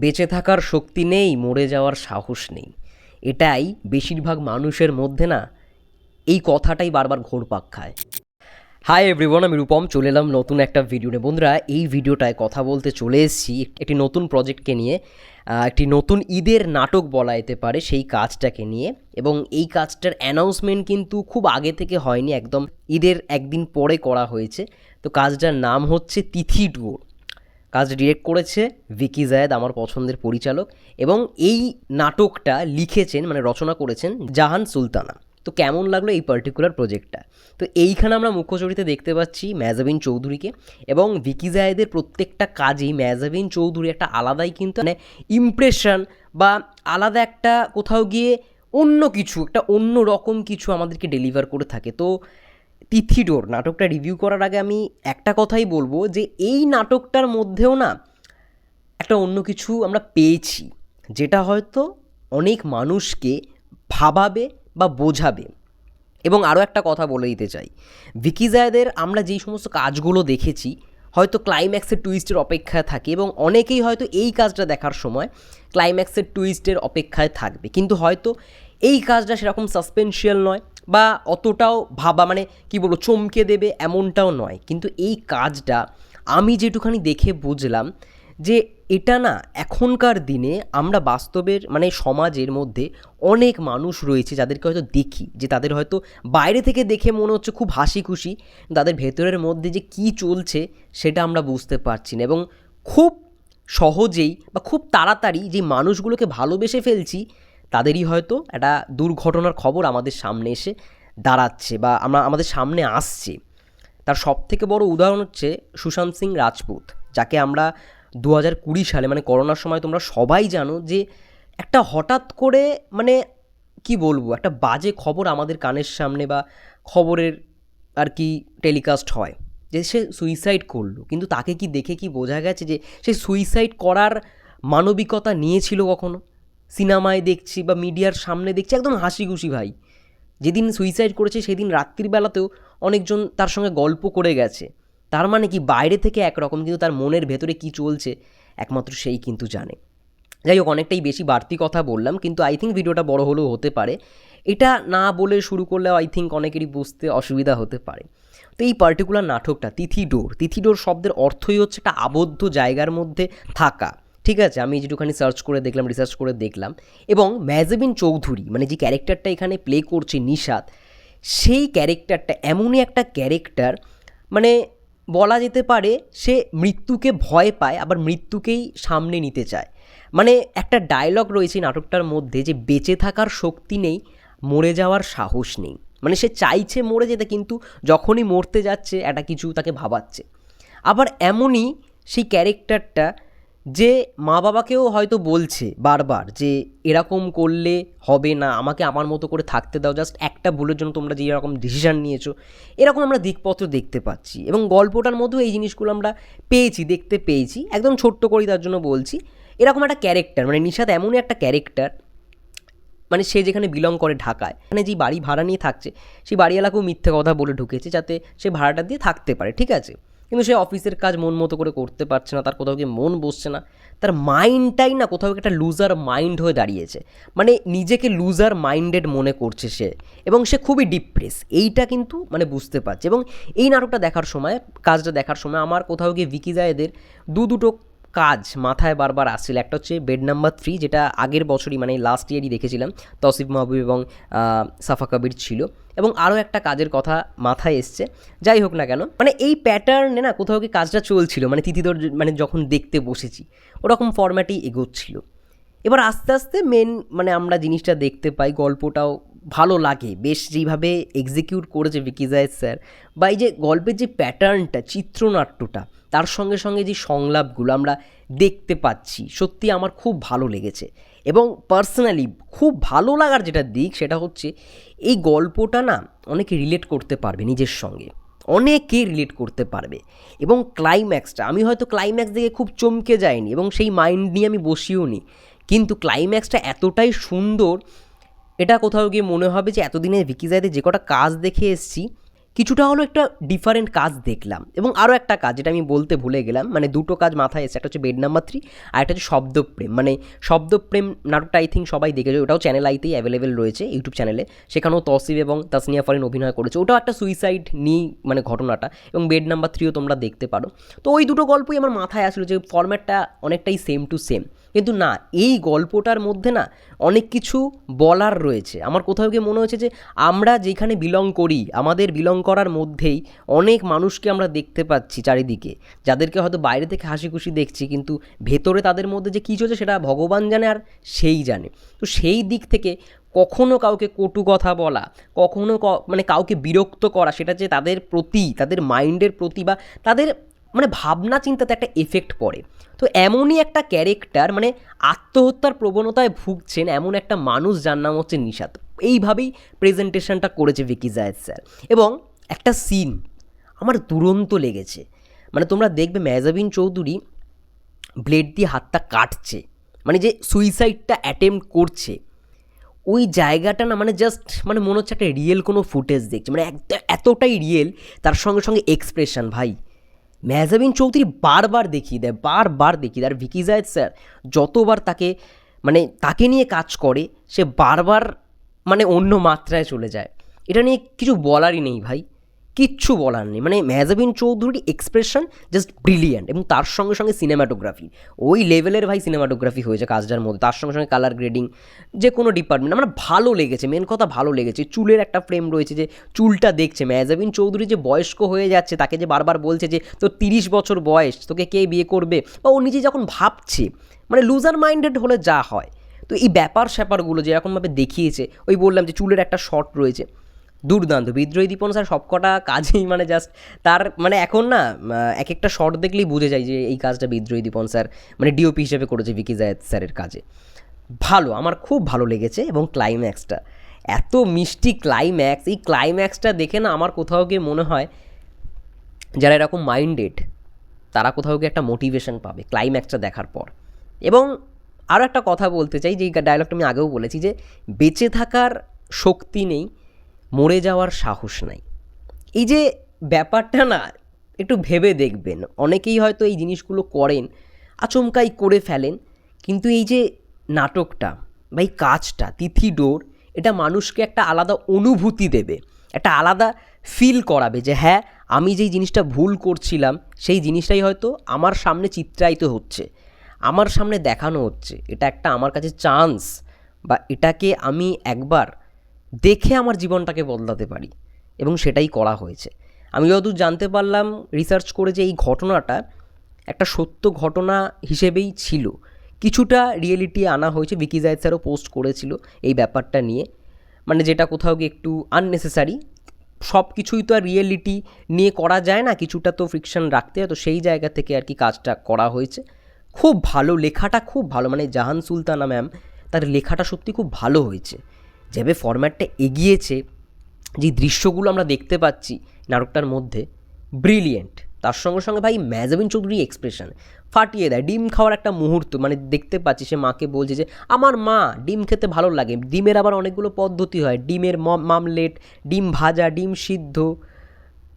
বেঁচে থাকার শক্তি নেই, মরে যাওয়ার সাহস নেই। এটাই বেশিরভাগ মানুষের মধ্যে না, এই কথাটাই বারবার ঘোরপাক খায়। হাই এভরিওয়ান আমি রূপম, চলে এলাম নতুন একটা ভিডিও নিয়ে। বন্ধুরা, এই ভিডিওটায় কথা বলতে চলে এসেছি একটি নতুন প্রজেক্টকে নিয়ে। একটি নতুন ঈদের নাটক বলা যেতে পারে সেই কাজটাকে নিয়ে। এবং এই কাজটার অ্যানাউন্সমেন্ট কিন্তু খুব আগে থেকে হয়নি, একদম ঈদের একদিন পরে করা হয়েছে। তো কাজটার নাম হচ্ছে তিথি ডুয়োর কাজ ডিরেক্ট করেছে ভিকি জায়েদ, আমার পছন্দের পরিচালক এবং এই নাটকটা লিখেছেন মানে রচনা করেছেন জাহান সুলতানা। তো কেমন লাগল এই পার্টিকুলার প্রজেক্টটা তো এইখানে আমরা মুখ্য চরিত্রে দেখতে পাচ্ছি ম্যাজাবিন চৌধুরীকে এবং ভিকি জায়েদের প্রত্যেকটা কাজেই ম্যাজাবিন চৌধুরী একটা আলাদাই কিন্তু মানে ইমপ্রেশন বা আলাদা একটা কোথাও গিয়ে অন্য কিছু, একটা অন্য রকম কিছু আমাদেরকে ডেলিভার করে থাকে। তো তিথিডোর, নাটকটা রিভিউ করার আগে আমি একটা কথাই বলব যে এই নাটকটার মধ্যেও না একটা অন্য কিছু আমরা পেয়েছি, যেটা হয়তো অনেক মানুষকে ভাবাবে বা বোঝাবে। এবং আরও একটা কথা বলে দিতে চাই, ভিকি জায়দের আমরা যেই সমস্ত কাজগুলো দেখেছি, হয়তো ক্লাইম্যাক্সের টুইস্টের অপেক্ষায় থাকে এবং অনেকেই হয়তো এই কাজটা দেখার সময় ক্লাইম্যাক্সের টুইস্টের অপেক্ষায় থাকবে। কিন্তু হয়তো এই কাজটা সেরকম সাসপেন্সিয়াল নয় বা অতটাও ভাবা মানে কি বলব, চমকে দেবে এমনটাও নয়। কিন্তু এই কাজটা আমি যেটুখানি দেখে বুঝলাম যে এটা না এখনকার দিনে আমরা বাস্তবের মানে সমাজের মধ্যে অনেক মানুষ রয়েছে যাদেরকে হয়তো দেখি, যে তাদের হয়তো বাইরে থেকে দেখে মনে হচ্ছে খুব হাসি খুশি তাদের ভেতরের মধ্যে যে কি চলছে সেটা আমরা বুঝতে পারছি না। এবং খুব সহজেই বা খুব তাড়াতাড়ি যে মানুষগুলোকে ভালোবেসে ফেলছি তাদেরই হয়তো একটা দুর্ঘটনার খবর আমাদের সামনে এসে দাঁড়াচ্ছে বা আমরা আমাদের সামনে আসছে। তার সব থেকে বড় উদাহরণ হচ্ছে সুশান্ত সিং রাজপুত, যাকে আমরা দু হাজার কুড়ি সালে মানে করোনার সময় তোমরা সবাই জানো যে একটা হঠাৎ করে মানে কি বলব, একটা বাজে খবর আমাদের কানের সামনে বা খবরের আর কি টেলিকাস্ট হয় যে সে সুইসাইড করল। কিন্তু তাকে কি দেখে কি বোঝা গেছে যে সে সুইসাইড করার মানবিকতা নিয়েছিল কখনো? সিনেমায় দেখছি বা মিডিয়ার সামনে দেখছি, একদম হাসি খুশি ভাই। যেদিন সুইসাইড করেছে, সেদিন রাত্রিবেলাতেও অনেকজন তার সঙ্গে গল্প করে গেছে। তার মানে কি, বাইরে থেকে একরকম কিন্তু তার মনের ভেতরে কি চলছে, একমাত্র সেই কিন্তু জানে। যাই হোক, অনেকটাই বেশি বাড়তি কথা বললাম, কিন্তু আই থিঙ্ক ভিডিওটা বড় হলেও হতে পারে। এটা না বলে শুরু করলেও আই থিঙ্ক অনেকেরই বুঝতে অসুবিধা হতে পারে। তো এই পার্টিকুলার নাটকটা, তিথি ডোর। তিথি ডোর শব্দের অর্থই হচ্ছে একটা আবদ্ধ জায়গার মধ্যে থাকা। ঠিক আছে, আমি যেটুখানি সার্চ করে দেখলাম রিসার্চ করে দেখলাম এবং ম্যাজাবিন চৌধুরী মানে যে ক্যারেক্টারটা এখানে প্লে করছে নিশাদ সেই ক্যারেক্টারটা এমনই একটা ক্যারেক্টার মানে বলা যেতে পারে সে মৃত্যুকে ভয় পায়, আবার মৃত্যুকেই সামনে নিতে চায়। মানে একটা ডায়লগ রয়েছে নাটকটার মধ্যে যে বেঁচে থাকার শক্তি নেই, মরে যাওয়ার সাহস নেই। মানে সে চাইছে মরে যেতে, কিন্তু যখনই মরতে যাচ্ছে, একটা কিছু তাকে ভাবাচ্ছে। আবার এমনই সেই ক্যারেক্টারটা যে মা বাবাকেও হয়তো বলছে বারবার যে এরকম করলে হবে না, আমাকে আমার মতো করে থাকতে দাও জাস্ট একটা ভুলের জন্য তোমরা যে এরকম ডিসিশান নিয়েছো, এরকম আমরা দিকপত্র দেখতে পাচ্ছি। এবং গল্পটার মধ্যেও এই জিনিসগুলো আমরা পেয়েছি, দেখতে পেয়েছি, একদম ছোট্ট করেই তার জন্য বলছি। এরকম একটা ক্যারেক্টার মানে নিশাদ এমনই একটা ক্যারেক্টার মানে সে যেখানে বিলং করে ঢাকায়। মানে যেই বাড়ি ভাড়া নিয়ে থাকছে, সেই বাড়িওয়ালাকেও মিথ্যে কথা বলে ঢুকেছে যাতে সে ভাড়াটা দিয়ে থাকতে পারে, ঠিক আছে? কিন্তু সে অফিসের কাজ মন মতো করে করতে পারছে না, তার কোথাও গিয়ে মন বসছে না। তার মাইন্ডটাই না কোথাও একটা লুজার মাইন্ড হয়ে দাঁড়িয়েছে। মানে নিজেকে লুজার মাইন্ডেড মনে করছে সে এবং সে খুবই ডিপ্রেস এইটা কিন্তু মানে বুঝতে পারছে এবং এই নাটকটা দেখার সময়, কাজটা দেখার সময় আমার কোথাও গিয়ে ভিকি জায়েদের দু দুটো কাজ মাথায় বারবার আসছিল। একটা হচ্ছে বেড নাম্বার থ্রি যেটা আগের বছরই মানে লাস্ট ইয়ারই দেখেছিলাম, তসিফ মাহবুব এবং সাফা কবির ছিল। এবং আরও একটা কাজের কথা মাথায় এসছে। যাই হোক না কেন মানে এই প্যাটার্নে না কোথাও কি কাজটা চলছিল? মানে তিথিদর মানে যখন দেখতে বসেছি, ওরকম ফর্ম্যাটেই এগোচ্ছিল। এবার আস্তে আস্তে মেন মানে আমরা জিনিসটা দেখতে পাই, গল্পটাও ভালো লাগে। বেশ যেইভাবে এক্সিকিউট করেছে ভিকি জায়েদ স্যার, বা এই যে গল্পের যে প্যাটার্নটা চিত্রনাট্যটা, তার সঙ্গে সঙ্গে যে সংলাপগুলো আমরা দেখতে পাচ্ছি, সত্যি আমার খুব ভালো লেগেছে। এবং পার্সোনালি খুব ভালো লাগার যেটা দিক সেটা হচ্ছে এই গল্পটা না অনেকে রিলেট করতে পারবে নিজের সঙ্গে। অনেকে রিলেট করতে পারবে। এবং ক্লাইম্যাক্সটা আমি হয়তো ক্লাইম্যাক্স দেখে খুব চমকে যাইনি এবং সেই মাইন্ড নিয়ে আমি বসিও নি। কিন্তু ক্লাইম্যাক্সটা এতটাই সুন্দর, এটা কোথাও গিয়ে মনে হবে যে এতদিনে ভিকি যে কটা কাজ দেখে এসেছি কিছুটা হলো একটা ডিফারেন্ট কাজ দেখলাম এবং আরও একটা কাজ যেটা আমি বলতে ভুলে গেলাম মানে দুটো কাজ মাথায় এসে, একটা হচ্ছে বেড নাম্বার থ্রি আর একটা হচ্ছে শব্দপ্রেম। মানে শব্দপ্রেম নাটকটা আই থিঙ্ক সবাই দেখেছে, ওটাও চ্যানেল আইতেই অ্যাভেলেবেল রয়েছে ইউটিউব চ্যানেলে সেখানেও তসিফ এবং তাসনিয়া ফারিন অভিনয় করেছে। ওটাও একটা সুইসাইড নিয়ে মানে ঘটনাটা এবং বেড নাম্বার থ্রিও তোমরা দেখতে পারো। তো ওই দুটো গল্পই আমার মাথায় আসলো যে ফর্ম্যাটটা অনেকটাই সেম টু সেম কিন্তু না, এই গল্পটার মধ্যে না অনেক কিছু বলার রয়েছে। আমার কোথাও গিয়ে মনে হয়েছে যে আমরা যেখানে বিলং করি, আমাদের বিলং করার মধ্যেই অনেক মানুষকে আমরা দেখতে পাচ্ছি চারিদিকে। যাদেরকে হয়তো বাইরে থেকে হাসি খুশি দেখছি, কিন্তু ভেতরে তাদের মধ্যে যে কী চলছে সেটা ভগবান জানে আর সেই জানে। তো সেই দিক থেকে কখনো কাউকে কটু কথা বলা, কখনো মানে কাউকে বিরক্ত করা, সেটা যে তাদের প্রতি, তাদের মাইন্ডের প্রতি বা তাদের মানে ভাবনা চিন্তাতে একটা এফেক্ট পড়ে। তো এমনই একটা ক্যারেক্টার মানে আত্মহত্যার প্রবণতায় ভুগছেন এমন একটা মানুষ যার নাম হচ্ছে নিশাত। এইভাবেই প্রেজেন্টেশনটা করেছে ভিকি জায়েদ স্যার। এবং একটা সিন আমার দুরন্ত লেগেছে। মানে তোমরা দেখবে মেজাবিন চৌধুরী ব্লেড দিয়ে হাতটা কাটছে। মানে যে সুইসাইডটা অ্যাটেম্প করছে। ওই জায়গাটা না মানে জাস্ট মানে মনে হচ্ছে একটা রিয়েল কোনো ফুটেজ দেখছে। মানে এতটাই রিয়েল তার সঙ্গে সঙ্গে এক্সপ্রেশন ভাই। মেহজাবিন চৌধুরী বারবার দেখিয়ে দেয়, বারবার দেখিয়ে দেয়। আর ভিকি জায়দ স্যার যতবার তাকে মানে তাকে নিয়ে কাজ করে, সে বারবার মানে অন্য মাত্রায় চলে যায়। এটা নিয়ে কিছু বলারই নেই ভাই। কিচ্ছু বলার নেই। মানে মেহজাবিন চৌধুরীর এক্সপ্রেশন জাস্ট ব্রিলিয়ান্ট এবং তার সঙ্গে সঙ্গে সিনেমাটোগ্রাফি ওই লেভেলের ভাই সিনেমাটোগ্রাফি হয়েছে কাজটার মধ্যে। তার সঙ্গে সঙ্গে কালার গ্রেডিং যে কোনো ডিপার্টমেন্ট আমার ভালো লেগেছে মেন কথা ভালো লেগেছে। চুলের একটা ফ্রেম রয়েছে যে চুলটা দেখছে। মেহজাবিন চৌধুরী যে বয়স্ক হয়ে যাচ্ছে, তাকে যে বারবার বলছে যে তোর তিরিশ বছর বয়স, তোকে কে বিয়ে করবে? বা ও নিজে যখন ভাবছে মানে লুজার মাইন্ডেড হলে যা হয়। তো এই ব্যাপার স্যাপারগুলো যেরকমভাবে দেখিয়েছে, ওই বললাম যে চুলের একটা শর্ট রয়েছে। দুর্দান্ত। বিদ্রোহী দীপন স্যার সবকটা কাজেই মানে জাস্ট তার মানে এখন না এক একটা শর্ট দেখলেই বুঝে যায় যে এই কাজটা বিদ্রোহী দীপন স্যার মানে ডিওপি হিসেবে করেছে ভিকি জায়েদ স্যারের কাজে। ভালো, আমার খুব ভালো লেগেছে এবং ক্লাইম্যাক্সটা এত মিষ্টি ক্লাইম্যাক্স এই ক্লাইম্যাক্সটা দেখে না আমার কোথাও গিয়ে মনে হয় যারা এরকম মাইন্ডেড তারা কোথাও গিয়ে একটা মোটিভেশন পাবে ক্লাইম্যাক্সটা দেখার পর। এবং আরও একটা কথা বলতে চাই যে ডায়লগটা আমি আগেও বলেছি যে বেঁচে থাকার শক্তি নেই মরে যাওয়ার সাহস নাই। এই যে ব্যাপারটা না, একটু ভেবে দেখবেন। অনেকেই হয়তো এই জিনিসগুলো করেন, আচমকাই করে ফেলেন, কিন্তু এই যে নাটকটা বা এই কাজটা, তিথি ডোর, এটা মানুষকে একটা আলাদা অনুভূতি দেবে, একটা আলাদা ফিল করাবে যে হ্যাঁ আমি যেই জিনিসটা ভুল করছিলাম, সেই জিনিসটাই হয়তো আমার সামনে চিত্রায়িত হচ্ছে, আমার সামনে দেখানো হচ্ছে। এটা একটা আমার কাছে চান্স বা এটাকে আমি একবার দেখে আমার জীবনটাকে বদলাতে পারি এবং সেটাই করা হয়েছে। আমি যতদূর জানতে পারলাম রিসার্চ করে যে এই ঘটনাটা একটা সত্য ঘটনা হিসেবেই ছিল। কিছুটা রিয়েলিটি আনা হয়েছে বিকি জায়দ স্যারও পোস্ট করেছিল এই ব্যাপারটা নিয়ে। মানে যেটা কোথাও গিয়ে একটু আননেসেসারি সব কিছুই তো আর রিয়েলিটি নিয়ে করা যায় না, কিছুটা তো ফ্রিকশন রাখতে হয়। তো সেই জায়গা থেকে আর কি কাজটা করা হয়েছে। খুব ভালো, লেখাটা খুব ভালো। মানে জাহান সুলতানা ম্যাম তার লেখাটা সত্যি খুব ভালো হয়েছে। যেভাবে ফরম্যাটটা এগিয়েছে, যে দৃশ্যগুলো আমরা দেখতে পাচ্ছি নাটকটার মধ্যে ব্রিলিয়েন্ট তার সঙ্গে সঙ্গে ভাই ম্যাজাবিন চৌধুরী এক্সপ্রেশন ফাটিয়ে দেয়। ডিম খাওয়ার একটা মুহূর্ত মানে দেখতে পাচ্ছি, সে মাকে বলছে যে, আমার মা, ডিম খেতে ভালো লাগে। ডিমের আবার অনেকগুলো পদ্ধতি হয়। ডিমের মামলেট, ডিম ভাজা, ডিম সিদ্ধ।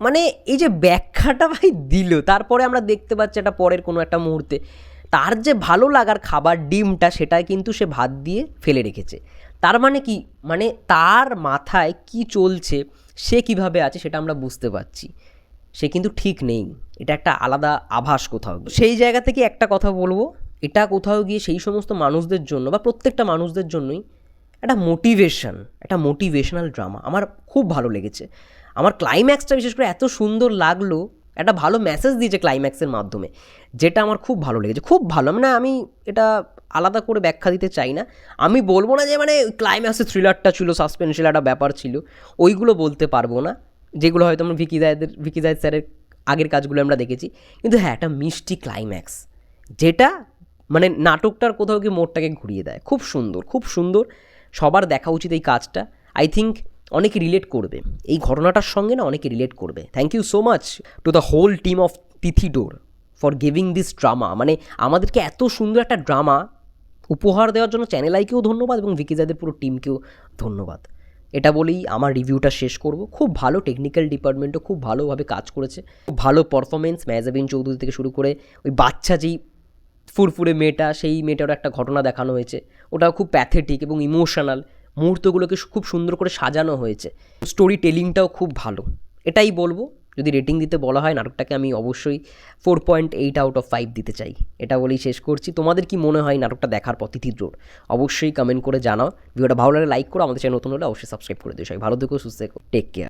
মানে এই যে ব্যাখ্যাটা ভাই দিল, তারপরে আমরা দেখতে পাচ্ছি একটা পরের কোনো একটা মুহূর্তে। তার যে ভালো লাগার খাবার ডিমটা সেটা কিন্তু সে ভাত দিয়ে ফেলে রেখেছে। তার মানে কি? মানে তার মাথায় কি চলছে, সে কীভাবে আছে সেটা আমরা বুঝতে পারছি। সে কিন্তু ঠিক নেই। এটা একটা আলাদা আভাস কোথাও। সেই জায়গা থেকে একটা কথা বলব, এটা কোথাও গিয়ে সেই সমস্ত মানুষদের জন্য বা প্রত্যেকটা মানুষদের জন্যই একটা মোটিভেশন একটা মোটিভেশনাল ড্রামা আমার খুব ভালো লেগেছে। আমার ক্লাইম্যাক্সটা বিশেষ করে এত সুন্দর লাগল, একটা ভালো মেসেজ দিয়েছে ক্লাইম্যাক্সের মাধ্যমে, যেটা আমার খুব ভালো লেগেছে। খুব ভালো মানে আমি এটা আলাদা করে ব্যাখ্যা দিতে চাই না। আমি বলব না যে মানে ক্লাইম্যাক্সের থ্রিলারটা ছিল সাসপেন্সিয়াল একটা ব্যাপার ছিল, ওইগুলো বলতে পারব না। যেগুলো হয়তো আমরা ভিকি জায়দের ভিকি জায়দ স্যারের আগের কাজগুলো আমরা দেখেছি। কিন্তু হ্যাঁ একটা মিষ্টি ক্লাইম্যাক্স যেটা মানে নাটকটার কোথাও গিয়ে মোড়টাকে ঘুরিয়ে দেয়। খুব সুন্দর খুব সুন্দর। সবার দেখা উচিত এই কাজটা। আই থিঙ্ক অনেকে রিলেট করবে। এই ঘটনাটার সঙ্গে না অনেকে রিলেট করবে। Thank you so much to the whole team of Tithi Dor for giving this drama মানে আমাদেরকে এত সুন্দর একটা ড্রামা উপহার দেওয়ার জন্য চ্যানেল আইকেও ধন্যবাদ এবং ভিকিজাদের পুরো টিমকেও ধন্যবাদ। এটা বলেই আমার রিভিউটা শেষ করব। খুব ভালো টেকনিক্যাল ডিপার্টমেন্টও খুব ভালোভাবে কাজ করেছে। খুব ভালো পারফরমেন্স ম্যাজাবিন চৌধুরী থেকে শুরু করে ওই বাচ্চা যেই ফুরফুরে মেয়েটা, সেই মেয়েটারও একটা ঘটনা দেখানো হয়েছে। ওটাও খুব প্যাথেটিক এবং ইমোশনাল মুহূর্তগুলোকে খুব সুন্দর করে সাজানো হয়েছে। স্টোরি টেলিংটাও খুব ভালো। এটাই বলব। যদি রেটিং দিতে বলা হয় নাটকটাকে আমি অবশ্যই four point eight out of five দিতে চাই। এটা বলেই শেষ করছি। তোমাদের কি মনে হয় নাটকটা দেখার পর তিথির রোড অবশ্যই কমেন্ট করে জানাও। ভিডিওটা ভালো লাগে লাইক করো। আমাদের চ্যানেল নতুন হলে অবশ্যই সাবস্ক্রাইব করে দিও। সবাই ভালো থেকো, সুস্থ থেকো। Take care